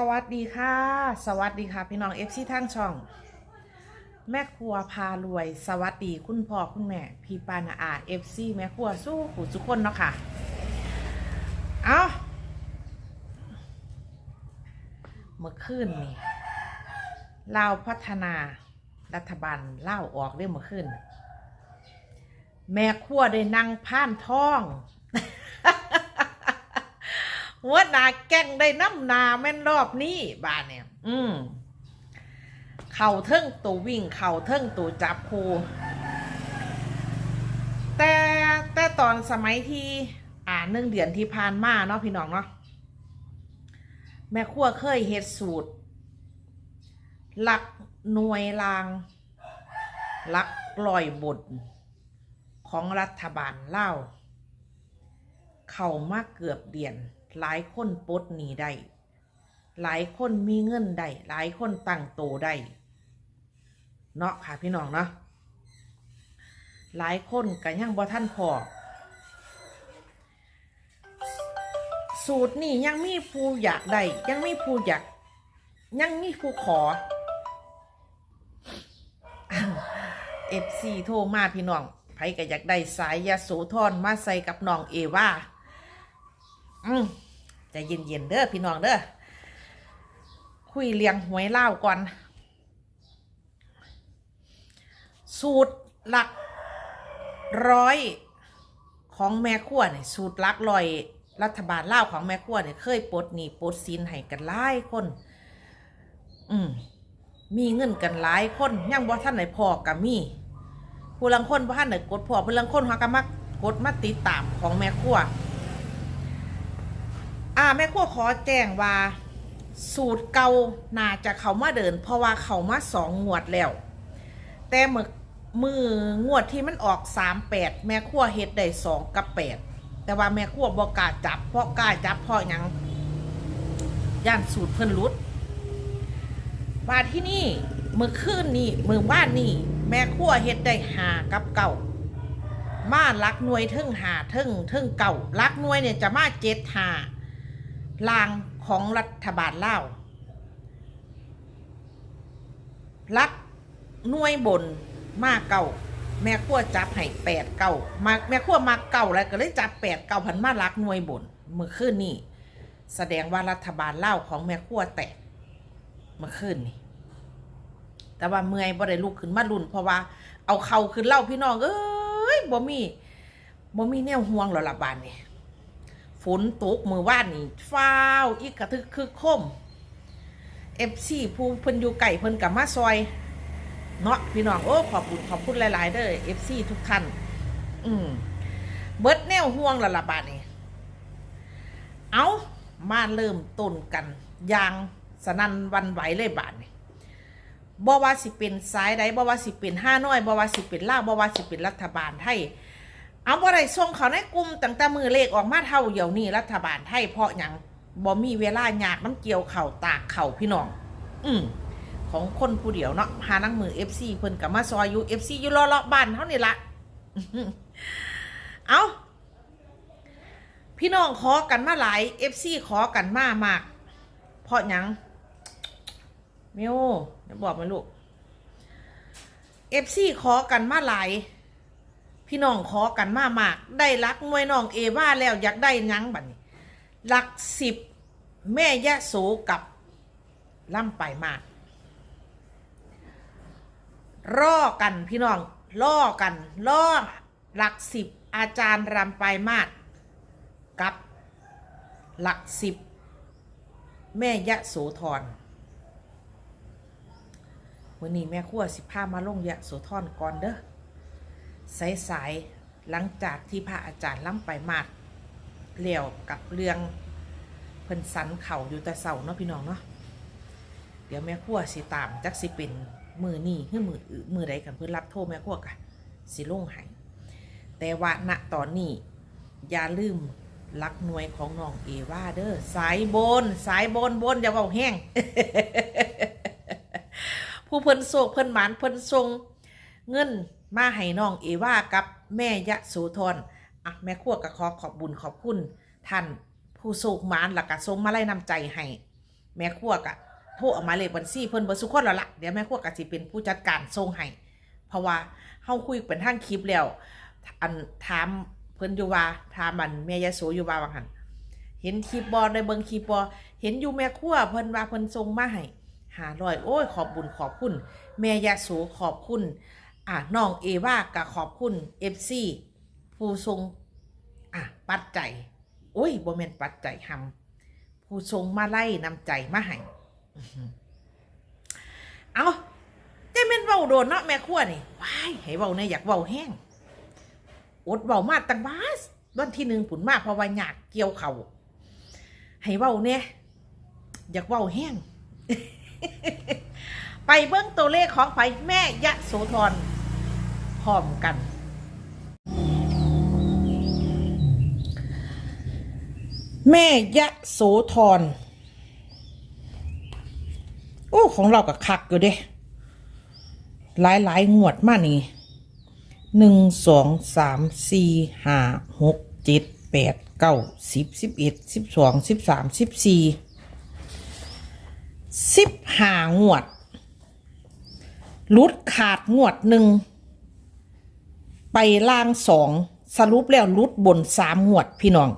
สวัสดีค่ะ สวัสดีค่ะ พี่น้องเอฟซีทั้งช่อง แม่ครัวพารวย สวัสดีคุณพ่อคุณแม่ พี่ปานาอาเอฟซีแม่ครัวสู้หูทุกคนเนาะค่ะ เอาเมื่อคืนนี่ลาวพัฒนารัฐบาลเล่าออกเรื่องเมื่อคืนแม่ครัวได้นั่งผ่านท้อง หัวหนาแก่งได้น้ำนาแม่นรอบนี้บ้านเนี่ย อืมเข่าเทิงตัววิ่งเข่าเทิงตัวจับคูแต่แต่ตอนสมัยที่อ่าหนึ่งเดือนที่ผ่านมาเนาะพี่น้องเนาะแม่ครัวเคยเฮ็ดสูตร หลักหน่วยรางหลักลอยบทของรัฐบาลเล่า เข้ามาเกือบเดือน หลายคนปลดหนีได้ หลายคนมีเงินได้ หลายคนตั้งโตได้ เนาะค่ะพี่น้องเนาะ หลายคนก็ยังบ่ท่านพอสูตรนี่ยังมีผู้อยากได้ ยังมีผู้อยาก ยังมีผู้ขอเอฟซีโทรมาพี่น้องไผก็อยากได้สายยาโสธรมาใส่กับน้องเอว่าอืม ใจะเย็นๆเด้อพี่น้องเด้อคุยเลี้ยงหวยเล่าก่อน สูตรหลักร้อยของแม่ขั้วเนี่ยสูตรหลักร้อยรัฐบาลเล่าของแม่ขั้วเนี่ยเคยปลดหนี้ปลดสินให้กันหลายคน อืมมีเงินกันหลายคนยังบ่ท่านไหนพอกับมีผู้ลังคนบ่ท่านไหนกดพอผู้ลังคนเขาก็มากดมาติดตามของแม่ขั้ว อ่าแม่ครัวขอแจ้งว่าสูตรเก่าน่าจะเขามาเดิน เพราะว่าเขามาสองงวดแล้ว แต่เมื่อมืองวดที่มันออกสามแปดแม่ครัวเฮ็ดได้สองกับแปดแต่ว่าแม่ครัวบอกกาจับ เพราะกล้าจับเพราะยังย่านสูตรเพิ่นรุดว่าที่นี่เมื่อคืนนี้เมื่อว่านนี้แม่ครัวเฮ็ดได้หากับเก่ามาลักหน่วยเทิงหาเทิงเทิงเก่าลักหน่วยเนี่ยจะมาเจ็ดหา ลางของรัฐบาลเล่าลักหน่วยบนมาเก่า แม่ขั้วจับให้แปดเก่ามาแม่ขั้วมาเก่าแล้วก็เลยจับแปดเก่าพันมาลักหน่วยบนเมื่อคืนนี่แสดงว่ารัฐบาลเล่าของแม่ขั้วแตกเมื่อคืนนี่แต่ว่าเมื่อยบ่ได้ลุกขึ้นมาลุ่น เพราะว่าเอาเข่าขึ้นเล่าพี่น้องเอ้ยบ่มีบ่มีแนวห่วงหรอละบานนี่ ฝนตกมือว่านนี่ฟ้าวอีกกระทึกคือคมเอฟซีผู้เพิ่นอยู่ไก่เพิ่นกับมาซอยเนาะพี่น้องโอ้ขอบคุณขอบคุณหลาย ๆ เด้อเอฟซีทุกท่าน อืมเบิดแนวห่วงละละบาดนี่เอามาเริ่มต้นกันอย่างสนันวันไหวเลยบาดนี่บ่ว่าสิเป็นสายใดบ่ว่าสิเป็นห้าน้อยบ่ว่าสิเป็นล่าบ่ว่าสิเป็นรัฐบาลไทย เอาบ่ได้ส่งเขาในกลุ่มตั้งแต่มือเลขออกมาเท่าเดี๋ยวนี้รัฐบาลไทยเพราะหยังบ่มีเวลายากมันเกี่ยวเข่าตากเข่าพี่น้อง อืมของคนผู้เดียวเนาะหานังมือ FC เพิ่นกับมาซอยอยู่ FC อยู่รอๆบ้านเท่านี่ละเอาพี่น้องขอกันมาหลาย FC ขอกันมามาก เพราะหยังเมิวเดี๋ยวบอกมาลูก FC ขอกันมาหลาย พี่น้องขอกันมามากได้รักมวยน้องเอว่าแล้วอยากได้ยังบัดนี้รักสิบแม่ยะโสกับล่ำไปมากรอกันพี่น้องล่อกันล่อหลักสิบอาจารย์รำไปมากกับหลักสิบแม่ยะโสธรวันนี้แม่ขั้วสิพามาลงยะโสธรก่อนเด้อ สายสายๆหลังจากที่พระอาจารย์ล้ำไปมากเลี้ยวกับเรื่องเพิ่นสันเข่าอยู่แต่เสาเนาะพี่น้องเนาะเดี๋ยวแม่ขั้วสิตามจักสิเป็นมือนี่คือมือมือใดกันเพื่อรับโทษแม่ขั้วกะสิล่งให้แต่ว่าณตอนนี้อย่าลืมลักหน่วยของน้องเอว่าเด้อสายบน สายบนบนอย่าเบาแห้งผู้เพิ่นโศกเพิ่นหมานเพิ่นทรงเงิน มาให้น้องเอว่ากับแม่ยะโสธรอะแม่ขั้วก็ขอขอบบุญขอบคุณท่านผู้โศกมานหลักกะทรงมาไล่นำใจให้แม่ครัวกะโทรออกมาเลขบัญชีเพิ่นบ่สุคนแล้วละเดี๋ยวแม่ครัวกะสิเป็นผู้จัดการส่งให้เพราะว่าเฮาคุยเป็นทางคลิปแล้วอันถามเพิ่นอยู่ว่าถามมันแม่ยะโสอยู่ว่าว่าหั่นเห็นคลิปบอในเบิ่งคลิปบอเห็นอยู่แม่ครัวเพิ่นว่าเพิ่นส่งมาให้หาร้อยโอ้ยขอบบุญขอบคุณแม่ยะโสขอบคุณ อะน้องเอว่ากะขอบคุณ FC ผู้ทรงอะปัดใจโอ้ยบ่แมนปัดใจยหำผู้ทรงมาไล่นำใจมาให้เอาแต่แม่นเว้าโดนเนาะแม่ครัวนี่ว้ายให้เว้าเนี่ยอยากเว้าแห้งอดเบามาตั้งบาสวันที่หนึ่งผุนมากเพราะว่าอยากเกี่ยวเขาให้เบาเนี่ยอยากเบาแห้งไปเบิ้งตัวเลขของไผแม่ยะโสธร ร้อมกัน แม่ยะโสธรโอ้ของเรากับคักอยู่เด้หลายหลายงวดมากนี่หนึ่งสองสามสี่ห้าหกเจ็ดแปดเก้าสิบสิบเอ็ดสิบสองสิบสามสิบสี่สิบห้างวดลุดขาดงวดหนึ่ง ไปล่างสองสรุปแล้วลุดบนสามงวดพี่น้อง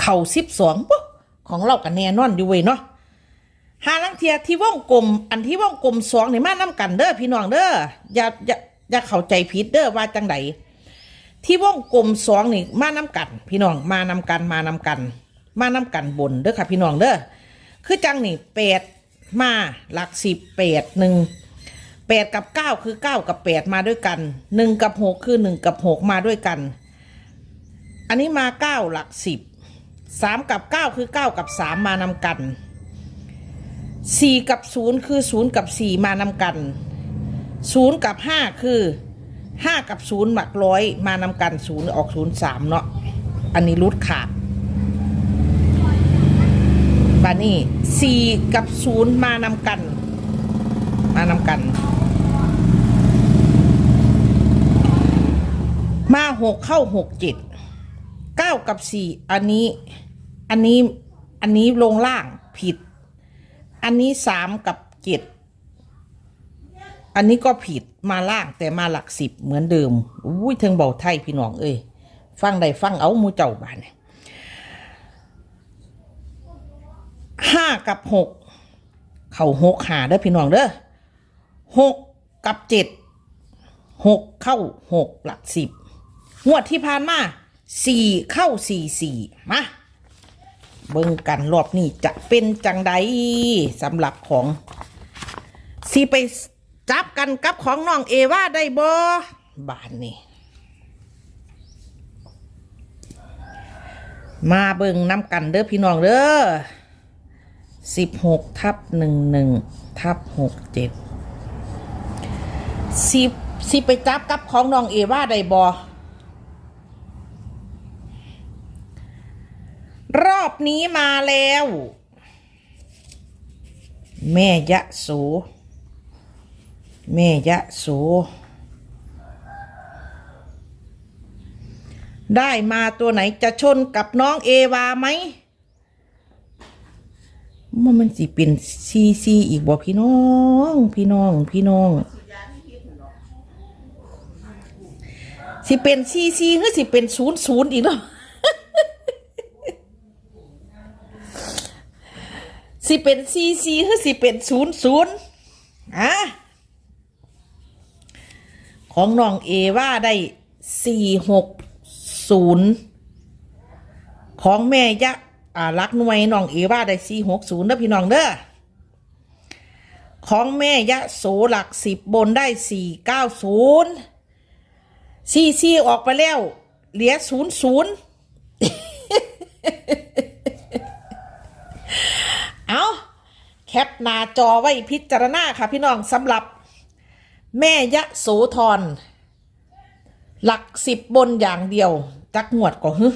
เข่าสิบสองปุ๊ของเรากันแน่นอนอยู่เว้ยเนาะหาลังเทียที่ว่องกลม อันที่ว่องกลมสองนี่มาน้กันเด้อพี่น้องเด้ออย่าอย่าอย่าเข้าใจผิดเด้อว่าจังไดที่ว่องกลมสองนี่มาน้กัน พี่น้องมานำกันมานำกัน มาน้กันบนเด้อค่ะพี่น้องเด้อคือจังนี่แปดมาหลักสิบแปดหนึ่ง แปดกับเก้าคือเก้ากับแปดมาด้วยกันหนึ่งกับหกคือหนึ่งกับหกมาด้วยกัน อันนี้มาเก้าหลักสิบสามกับเก้าคือเก้ากับสามมานำกันสี่กับศูนย์คือศูนย์กับสี่มานำกันศูนย์กับห้าคือห้ากับศูนย์หลักร้อยมานำกันศูนย์ออกศูนย์สามเนาะอันนี้รุดขาดบานี่สี่กับศูนย์มานำกัน มานำกัน มาหกเข้าหกเจ็ดเก้ากับสี่อันนี้ อันนี้อันนี้ลงล่างผิด อันนี้สามกับเจ็ดอันนี้ก็ผิดมาล่างแต่มาหลักสิบเหมือนเดิมอุ้ยเทิงเบาไทยพี่น้องเอ้ยฟังได้ฟังเอามูเจ้าบานเนี่ยห้ากับหกเข่าหกหาเด้อพี่น้องเด้อหกกับเจ็ดหกเข้าหกหลักสิบ งวดที่ผ่านมาสี่เข้าสี่สี่มาเบิ่งกันรอบนี้จะเป็นจังใดสำหรับของสิไปจับกันกับของน้องเอว่าได้บ่บานนี่มาเบิ่งน้ำกันเด้อพี่น้องเด้อสิบหกทับหนึ่งหนึ่งทับหกเจ็ดสิบสิไปจับกับของน้องเอว่าได้บ่ ร อบนี้มาแล้ว แม่ยะโสแม่ยะโสได้มาตัวไหนจะชนกับน้องเอวาไหมมันมันสิเป็นซีซีอีกบ่พี่น้อง พี่น้อง พี่น้อง สิเป็นซีซีหรือสิเป็นศูนย์ศูนย์อีกเนาะ สิเป็นซีซีหรือสิเป็นศูนย์ศูนย์อะของน้องเอว่าได้สี่หกศูนย์ของแม่ยะอ่ารักหน่วยน้องเอว่าได้สี่หกศูนย์เด้อพี่น้องเด้อของแม่ยะโสหลักสิบบนได้สี่เก้าศูนย์ซีซีออกไปแล้ว เหลือศูนย์ศูนย์ เอา แคปหน้าจอไว้พิจารณาค่ะพี่น้องสำหรับแม่ยะโสธรหลักสิบบนอย่างเดียว จักงวดก็ฮึ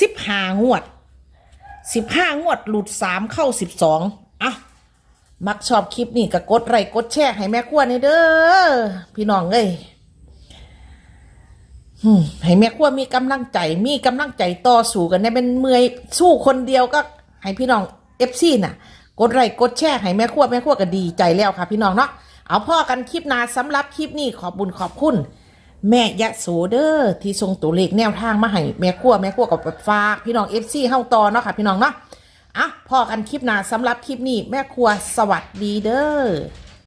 สิบห้างวดสิบห้างวดหลุดสามเข้าสิบสองอะมักชอบคลิปนี่ก็กดไลค์กดแชร์ให้แม่ขั้วนี่เด้อพี่น้องเอ้ยให้แม่ขั้วมีกำลังใจ มีกำลังใจต่อสู้กันในเป็นเมื่อยสู้คนเดียวก็ให้พี่น้องเอฟซีน่ะ กดไลค์กดแชร์ให้แม่ครัวแม่ครัวก็ดีใจแล้วค่ะ พี่น้องเนาะเอาพ่อกันคลิปนาสำหรับคลิปนี้ขอบบุญขอบคุณ แม่ยะโสเดอร์ที่ทรงตัวเลขแนวทางมาให้แม่ครัวแม่ครัวกับฝากพี่น้องเอฟซีเฮาต่อเนาะค่ะ พี่น้องเนาะอะพ่อกันคลิปนาสำหรับคลิปนี้แม่ครัวสวัสดีเด้อ